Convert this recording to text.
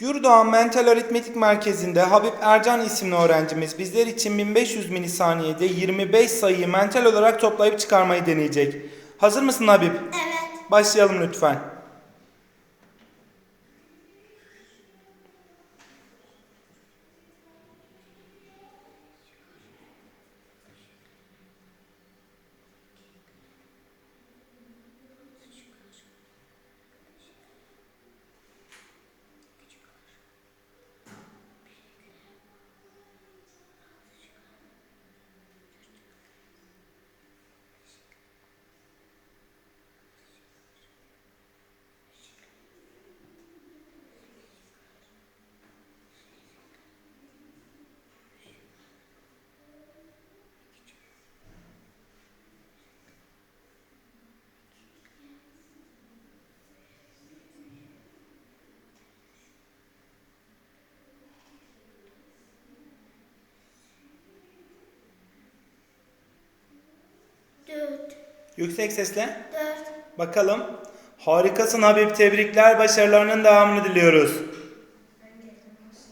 Gürdoğan Mental Aritmetik Merkezi'nde Habib Ercan isimli öğrencimiz bizler için 1500 milisaniyede 25 sayıyı mental olarak toplayıp çıkarmayı deneyecek. Hazır mısın Habib? Evet. Başlayalım lütfen. Dört. Yüksek sesle. Dört. Bakalım. Harikasın Habib. Tebrikler. Başarılarının devamını diliyoruz.